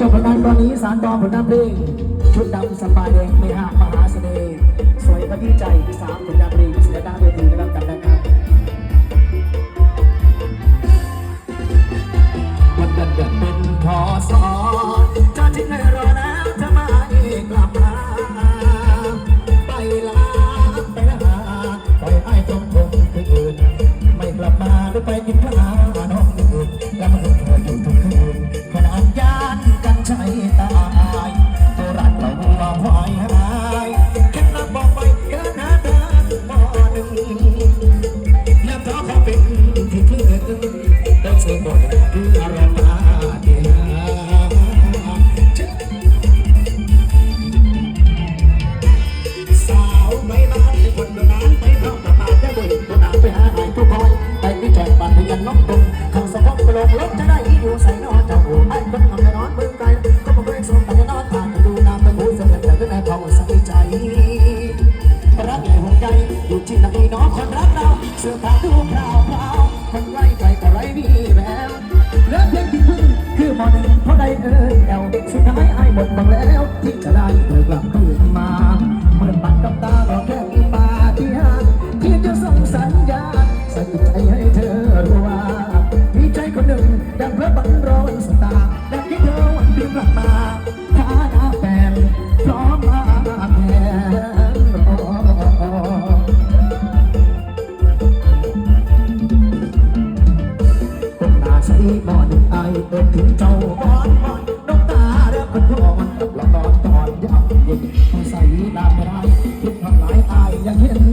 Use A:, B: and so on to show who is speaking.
A: จบผลงานตอนนี้สารต่อผลงานเพลงชุดดำสปาแดงไม่หักมหาเสน่ห์สวยประที่ใจสามผลงาน ลกรถจะได้อยู่ใส่นอ อยู่ที่ไหนน้องคนรักเราเสื้อผ้าดูพราวพราวคนไร้ใจก็ไร้วี่แววเลือกเพียงที่พึ่งคือหมอหนึ่งเพราะใดเอ่ยแอวสุดท้ายไอ้หมดบังแล้ว ที่จะได้เธอกลับคืนมาเหมือนปัดกับตาบอกแค่มีปาที่หานที่จะส่งสัญญาณใส่ใจให้เธอรู้ว่ามีใจคนหนึ่งดังพระบัง เอินถึงเจ้าบอนบอนน้องตาเรียกคนร้อนกับละนอนตอนยามเย็นผู้ใส่ดาบไรคิดทำลายอายยังเห็น